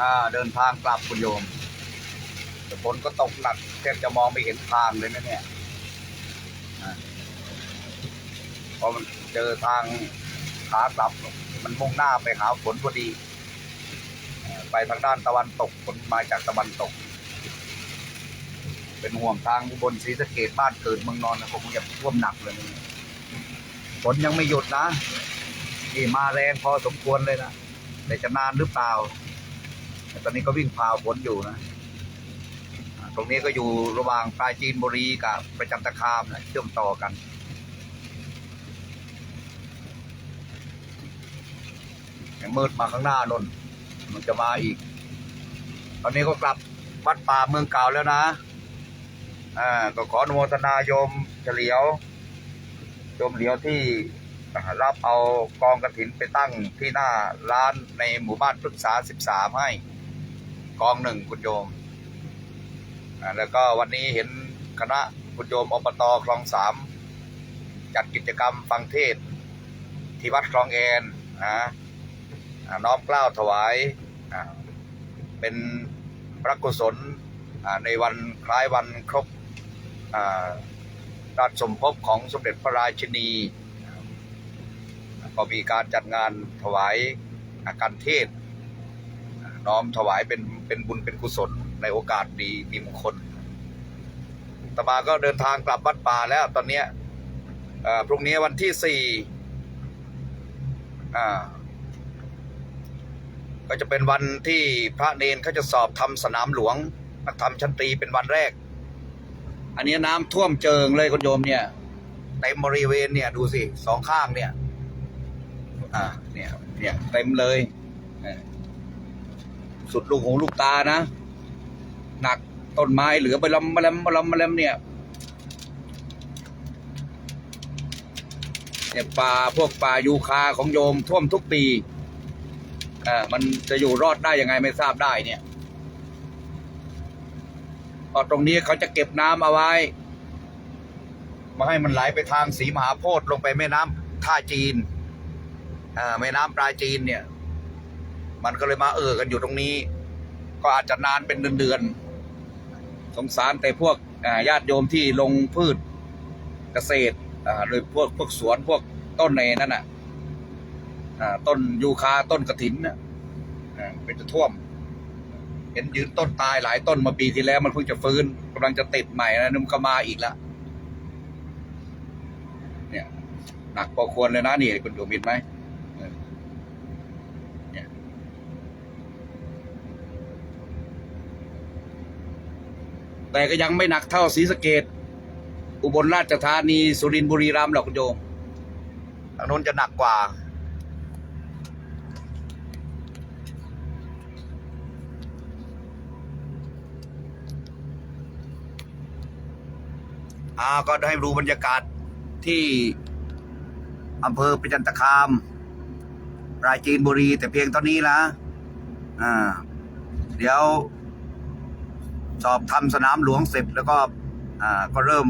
อ่าเดินทางกลับคุณโยมแต่ฝนก็ตกหนักแทบจะมองไม่เห็นทางเลยนะเนี่ยพอมันเจอทางขากลับ มันมุ่งหน้าไปหาฝนพอดี ไปทางด้านตะวันตกฝนมาจากตะวันตก เป็นห่วงทางบลศรีสะเกดบ้านเกิดเมืองนอนนะคงจะท่วมหนักเลยฝนยังไม่หยุดนะนี่มาแรงพอสมควรเลยนะแต่จะนานหรือเปล่า ต่ตอนนี้ก็วิ่งพาวฝนอยู่นะตรงนี้ก็อยู่ระหว่างปรายจีนบุรีกับประจันตคามนะเชื่อมต่อกัน ยังมืดมาข้างหน้านนมันจะมาอีก ตอนนี้ก็กลับวัดป่าเมืองเก่าแล้วนะอ่าก็ขออนุโมทนาโยมเฉลียวโยมเหลียวที่รับเอากองกระถินไปตั้งที่หน้าร้านในหมู่บ้านพฤกษาสิบสามให้ กองหนึ่งคุณโยมแล้วก็วันนี้เห็นคณะคุณโยมอบตคลองสามจัดกิจกรรมฟังเทศที่วัดคลองแอนนะน้อมกล้าวถวายเป็นพระกุศลในวันคล้ายวันครบราชสมภพของสมเด็จพระราชินี ก็มีการจัดงานถวายการเทศ น้อมถวายเป็นเป็นบุญเป็นกุศลในโอกาสดีมีมงคลตมาก็เดินทางกลับวัดป่าแล้ว ตอนเนี้ยพรุ่งนี้วันที่สี่ก็จะเป็นวันที่พระเนนเขาจะสอบทำสนามหลวงนักธรรมชั้นตรีเป็นวันแรก อันนี้น้ำท่วมเจิงเลยคุณโยมเนี่ยเต็มบริเวณเนี่ยดูสิสองข้างเนี่ย อ่า เนี่ย เนี่ยเต็มเลยเสุดลูกหูลูกตานะ หนักต้นไม้เหลือไปลำมาลำมาลำมาลำเนี่ยเนี่ยป่าพวกป่ายูคาของโยมท่วมทุกปีอ่ามันจะอยู่รอดได้ยังไงไม่ทราบได้เนี่ยพราะตรงนี้เขาจะเก็บน้ำเอาไว้ มาให้มันไหลไปทางสีมหาโพธิ์ลงไปแม่น้ำท่าจีนอ่าแม่น้ำปลาจีนเนี่ย มันก็เลยมาเออกันอยู่ตรงนี้ ก็อาจจะนานเป็นเดือนๆสงสารแต่พวกญาติโยมที่ลงพืชเกษตรโดยพวกพวกสวนพวกต้นในนั่นน่ะต้นยูคาต้นกระถินเป็นจะท่วม เห็นยืนต้นตายหลายต้นมาปีที่แล้ว มันเพิ่งจะฟื้นกำลังจะติดใหม่นะนึมนก็มาอีกแล้วเนี่ยหนักพอควรเลยนะนี่คุณโยมเห็นไหมเออเนี่ย แต่ก็ยังไม่หนักเท่าศรีสะเกดอุบลราชธานีสุรินทร์บุรีรัมย์หรอกคุณโยมทางโน้นจะหนักกว่า อ่าก็ได้ดูบรรยากาศที่อำเภอประจันตคาม ปราจีนบุรีแต่เพียงเท่านี้ละอ่า เดี๋ยว สอบทำสนามหลวงเสร็จแล้วก็อ่าก็เริ่ม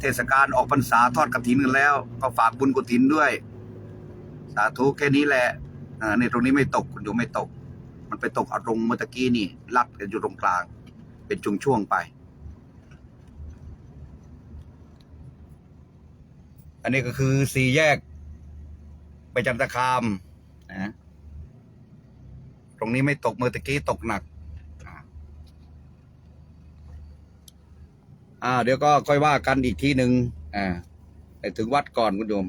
เทศกาลออกพรรษาทอดกฐินกันแล้ว ก็ฝากบุญกุฐินด้วย สาธุแค่นี้แหละอ่าในตรงนี้ไม่ตกคุณอยู่ไม่ตก มันไปตกเอาตรงเมื่อตะกี้นี่ลัดกันอยู่ตรงกลาง เป็นช่วงๆไป อันนี้ก็คือสี่แยก ไปจันตคามนะตรงนี้ไม่ตกเมื่อตะกี้ตกหนัก อ่า อ่า เดี๋ยวก็ค่อยว่ากันอีกทีหนึ่งอ่าไปถึงวัดก่อนคุณโยม